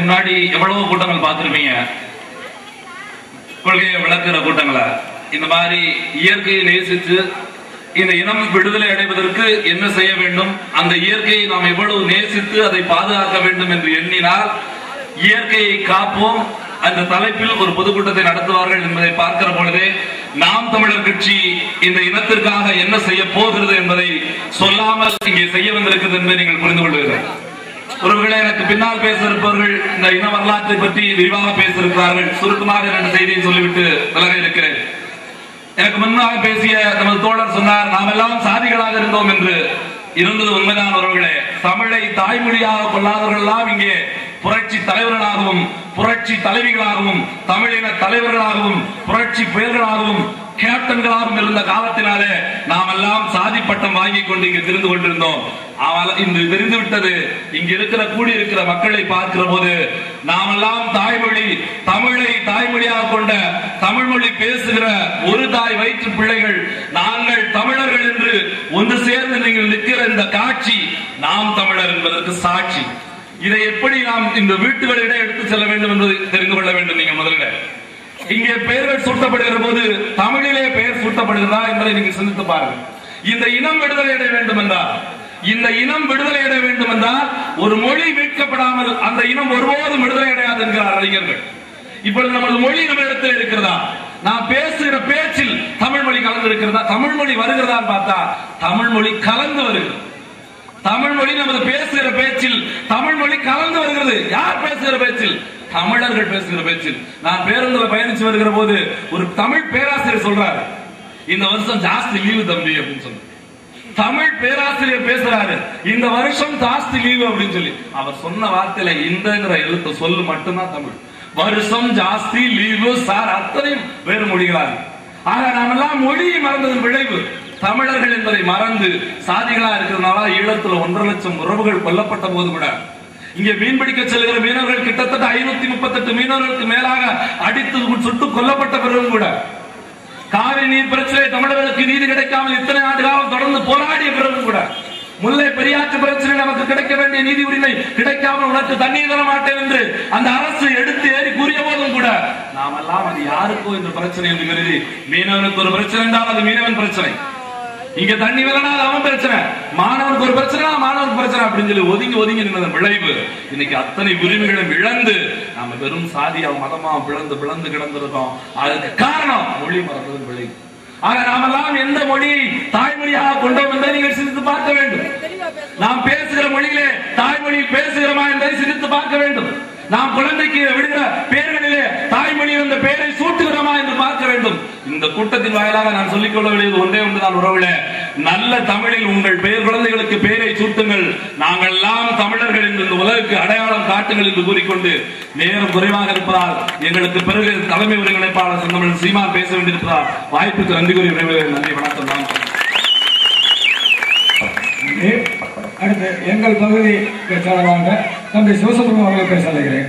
முன்னாடி எவ்வளவு கூட்டங்கள் பார்த்திருப்பீங்க. கொள்கையை விளக்குற கூட்டங்களை. இந்த மாதிரி இயற்கையை நேசித்து இந்த இனம் விடுதலை அடைவதற்கு என்ன செய்ய வேண்டும்? அந்த இயற்கையை நாம் எவ்வளவு நேசித்து அதை பாதுகாக்க வேண்டும் என்று எண்ணினால் இயற்கையை காப்போம். அந்த தலைப்பில் ஒரு பொதுக்கூட்டத்தை நடத்துவார்கள் என்பதை பார்க்கிற பொழுதே நாம் தமிழர் கட்சி இந்த இனத்திற்காக என்ன செய்ய போகிறது என்பதை சொல்லாமல் இங்கே செய்ய வந்திருக்கிறது என்பதை நீங்கள் புரிந்து கொள்வீர்கள். உறவுகளை எனக்கு பின்னால் பேச இருப்பவர்கள் இந்த இன வரலாற்றை பற்றி விரிவாக பேச இருக்கிறார்கள் சுருக்கமாக இரண்டு செய்தியை சொல்லிவிட்டு விலக இருக்கிறேன். எனக்கு முன்னாக பேசிய நமது தோழர் சொன்னார் நாம் எல்லாம் சாதிகளாக இருந்தோம் என்று. இருந்தது உண்மைதான் உறவுகளே தமிழை தாய்மொழியாக கொள்ளாதவர்கள் எல்லாம் இங்கே புரட்சி தலைவர்களாகவும் புரட்சி தலைவிகளாகவும் தமிழின தலைவர்களாகவும் புரட்சி பெயர்களாகவும் கேப்டன்களாகவும் இருந்த காலத்தினாலே நாம் எல்லாம் சாதி பட்டம் வாங்கி கொண்டு இங்கு திரிந்து கொண்டிருந்தோம். இந்த தெரிந்து விட்டது. இங்கு இருக்கிற கூடி இருக்கிற மக்களை பார்க்கிற போது நாமெல்லாம் தாய்மொழி தமிழை தாய்மொழியாக கொண்ட தமிழ் மொழி பேசுகிற ஒரு தாய் வயிற்று பிள்ளைகள் நாங்கள் தமிழர்கள் என்று ஒன்று சேர்ந்து நீங்கள் நிற்கிற இந்த காட்சி நாம் தமிழர் என்பதற்கு சாட்சி. இதை எப்படி நாம் இந்த வீட்டுகளிடையே எடுத்து செல்ல வேண்டும் என்பதை தெரிந்து கொள்ள வேண்டும் நீங்கள் முதலில். இங்கே பெயர்கள் சூட்டப்படுகிற போது தமிழிலே பெயர் சூட்டப்படுகிறதா என்பதை நீங்கள் சிந்தித்து பாருங்கள். இந்த இனம் விடுதலை அடைய வேண்டும் என்றால் இந்த இனம் விடுதலை அடைய வேண்டும் என்றால் ஒரு மொழி மீட்கப்படாமல் அந்த இனம் ஒருபோதும் விடுதலை அடையாது என்கிறார் அறிஞர்கள். இப்பொழுது நமது மொழி நம்ம இடத்தில் இருக்கிறதா? நான் பேசுகிற பேச்சில் தமிழ் மொழி கலந்து இருக்கிறதா தமிழ் மொழி வருகிறதான்னு பார்த்தா தமிழ் மொழி கலந்து வருகிறது. தமிழ் மொழி நமது பேசுகிற பேச்சில் தமிழ் மொழி கலந்து வருகிறது. யார் பேசுகிற பேச்சில்? தமிழர்கள் பேசுகிற பேச்சில். நான் பேருந்துல பயணிச்சு வருகிற போது ஒரு தமிழ் பேராசிரியர் சொல்றாரு. இந்த வருஷம் ஜாஸ்தி லீவு தம்பி அப்படின்னு சொல்லி. தமிழ் பேராசிரியர் பேசுறாரு. இந்த வருஷம் ஜாஸ்தி லீவு அப்படின்னு சொல்லி. அவர் சொன்ன வார்த்தையில இந்தங்கிற எழுத்து சொல்லு மட்டும்தான் தமிழ். வருஷம் ஜாஸ்தி லீவு சார் அத்தனையும் வேறு மொழிகளாக ஆக நாமெல்லாம் மொழியை மறந்ததன் விளைவு. தமிழர்கள் என்பதை மறந்து சாதிகளா இருக்கிறதுனால ஈழத்துல ஒன்றரை லட்சம் உறவுகள் கொல்லப்பட்ட போது கூட இங்கே மீன்பிடிக்க செல்கிற மீனவர்கள் கிட்டத்தட்ட ஐநூத்தி முப்பத்தெட்டு மீனவர்களுக்கு மேலாக அடித்து சுட்டு கொல்லப்பட்ட பிறகும் கூட காவிரி நீர் பிரச்சனை தமிழர்களுக்கு நீதி கிடைக்காமல் இத்தனை ஆண்டு காலம் தொடர்ந்து போராடிய பிறகு கூட முல்லை பெரியாற்று பிரச்சனை நமக்கு கிடைக்க வேண்டிய நீதி உரிமை கிடைக்காமல் உனக்கு தண்ணீர் தர மாட்டேன் என்று அந்த அரசு எடுத்து ஏறி கூறிய போதும் கூட நாம் எல்லாம் அது யாருக்கோ இந்த பிரச்சனை என்று கருதி மீனவனுக்கு ஒரு பிரச்சனை என்றால் அது மீனவன் பிரச்சனை. இங்க தண்ணி வரலனா அது அவன் பிரச்சனை. மாணவனுக்கு ஒரு பிரச்சனை மாணவனுக்கு பிரச்சனை அப்படின்னு சொல்லி ஒதுங்கி ஒதுங்கி நின்றதன் விளைவு. இன்னைக்கு அத்தனை உரிமைகளும் இழந்து நாம வெறும் சாதியா மதமா பிளந்து பிளந்து கிடந்திருக்கோம். அதுக்கு காரணம் மொழி மறந்ததன் விளைவு. ஆக நாமெல்லாம் எந்த மொழியை தாய்மொழியாக கொண்டோம் என்பதை நீங்கள் சிந்தித்து பார்க்க வேண்டும். நாம் பேசுகிற மொழியிலே தாய்மொழியில் பேசுகிறோமா என்பதை சிந்தித்து பார்க்க வேண்டும். நாம் குழந்தைக்கு விடுகிற பெயர்களிலே தாய்மொழி என்ற பெயரை சூட்டுகிறோமா என்று பார்க்க வேண்டும். இந்த கூட்டத்தின் வாயிலாக நான் சொல்லிக் கொள்ள வேண்டியது ஒன்றே ஒன்றுதான் உறவுல நல்ல தமிழில் உங்கள் பெயர் குழந்தைகளுக்கு பெயரை சூட்டுங்கள். நாங்கள் எல்லாம் தமிழர்கள் என்று இந்த உலகுக்கு அடையாளம் காட்டுங்கள் என்று கூறிக்கொண்டு நேரம் குறைவாக இருப்பதால் எங்களுக்கு பிறகு தலைமை ஒருங்கிணைப்பாளர் செந்தமிழ் சீமான் பேச வேண்டியிருப்பதால் வாய்ப்புக்கு நன்றி கூறி விரைவில் நன்றி வணக்கம் தான் அடுத்து எங்கள் பகுதி பேச்சாளராக தம்பி சிவசுப்ரமணியம் அவர்களை பேச அழைக்கிறேன்.